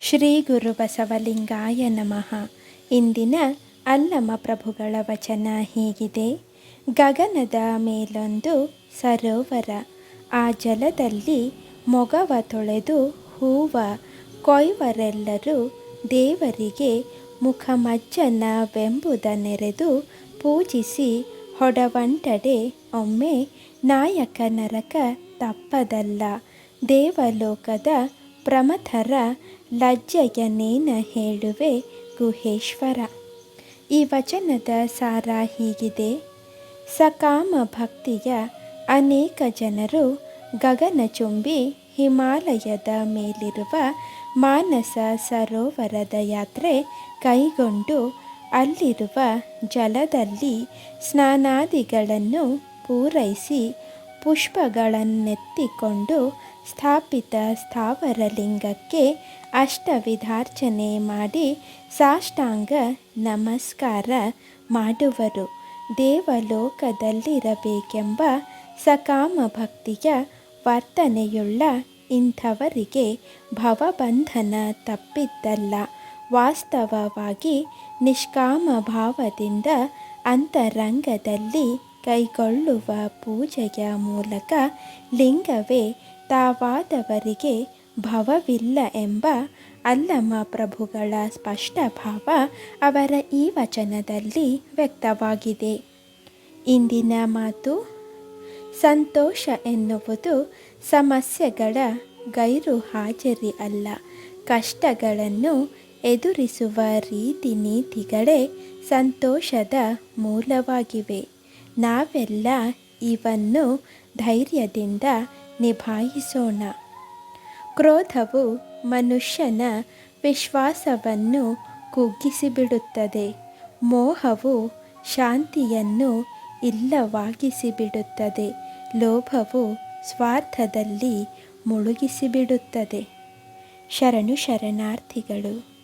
ಶ್ರೀ ಗುರು ಬಸವಲಿಂಗಾಯ ನಮಃ. ಇಂದಿನ ಅಲ್ಲಮ ಪ್ರಭುಗಳ ವಚನ ಹೀಗಿದೆ. ಗಗನದ ಮೇಲೊಂದು ಸರೋವರ. ಆ ಜಲದಲ್ಲಿ ಮೊಗವ ತೊಳೆದು ಹೂವ, ಕೊಯ್ವರೆಲ್ಲರೂ ದೇವರಿಗೆ ಮುಖಮಜ್ಜನವೆಂಬುದ ನೆರೆದು ಪೂಜಿಸಿ ಹೊಡವಂಟಡೆ ಒಮ್ಮೆ ನಾಯಕ ನರಕ ತಪ್ಪದಲ್ಲ. ದೇವಲೋಕದ ಪ್ರಮಥರ ಲಜ್ಜೆಯನೇನ ಹೇಳುವೆ ಗುಹೇಶ್ವರ? ಈ ವಚನದ ಸಾರ ಹೀಗಿದೆ. ಸಕಾಮ ಭಕ್ತಿಯ ಅನೇಕ ಜನರು ಗಗನಚುಂಬಿ ಹಿಮಾಲಯದ ಮೇಲಿರುವ ಮಾನಸ ಸರೋವರದ ಯಾತ್ರೆ ಕೈಗೊಂಡು ಅಲ್ಲಿರುವ ಜಲದಲ್ಲಿ ಸ್ನಾನಾದಿಗಳನ್ನು ಪೂರೈಸಿ ಪುಷ್ಪಗಳನ್ನೆತ್ತಿಕೊಂಡು ಸ್ಥಾಪಿತ ಸ್ಥಾವರಲಿಂಗಕ್ಕೆ ಅಷ್ಟವಿಧಾರ್ಚನೆ ಮಾಡಿ ಸಾಷ್ಟಾಂಗ ನಮಸ್ಕಾರ ಮಾಡುವರು. ದೇವಲೋಕದಲ್ಲಿರಬೇಕೆಂಬ ಸಕಾಮ ಭಕ್ತಿಯ ವರ್ತನೆಯುಳ್ಳ ಇಂಥವರಿಗೆ ಭವಬಂಧನ ತಪ್ಪಿದ್ದಲ್ಲ. ವಾಸ್ತವವಾಗಿ ನಿಷ್ಕಾಮ ಭಾವದಿಂದ ಅಂತರಂಗದಲ್ಲಿ ಕೈಗೊಳ್ಳುವ ಪೂಜೆಯ ಮೂಲಕ ಲಿಂಗವೇ ತಾವಾದವರಿಗೆ ಭವವಿಲ್ಲ ಎಂಬ ಅಲ್ಲಮ ಪ್ರಭುಗಳ ಸ್ಪಷ್ಟ ಭಾವ ಅವರ ಈ ವಚನದಲ್ಲಿ ವ್ಯಕ್ತವಾಗಿದೆ. ಇಂದಿನ ಮಾತು, ಸಂತೋಷ ಎನ್ನುವುದು ಸಮಸ್ಯೆಗಳ ಗೈರು ಹಾಜರಿ ಅಲ್ಲ. ಕಷ್ಟಗಳನ್ನು ಎದುರಿಸುವ ರೀತಿ ನೀತಿಗಳೇ ಸಂತೋಷದ ಮೂಲವಾಗಿವೆ. ನಾವೆಲ್ಲ ಇವನ್ನು ಧೈರ್ಯದಿಂದ ನಿಭಾಯಿಸೋಣ. ಕ್ರೋಧವು ಮನುಷ್ಯನ ವಿಶ್ವಾಸವನ್ನು ಕುಗ್ಗಿಸಿಬಿಡುತ್ತದೆ. ಮೋಹವು ಶಾಂತಿಯನ್ನು ಇಲ್ಲವಾಗಿಸಿಬಿಡುತ್ತದೆ. ಲೋಭವು ಸ್ವಾರ್ಥದಲ್ಲಿ ಮುಳುಗಿಸಿಬಿಡುತ್ತದೆ. ಶರಣು ಶರಣಾರ್ಥಿಗಳು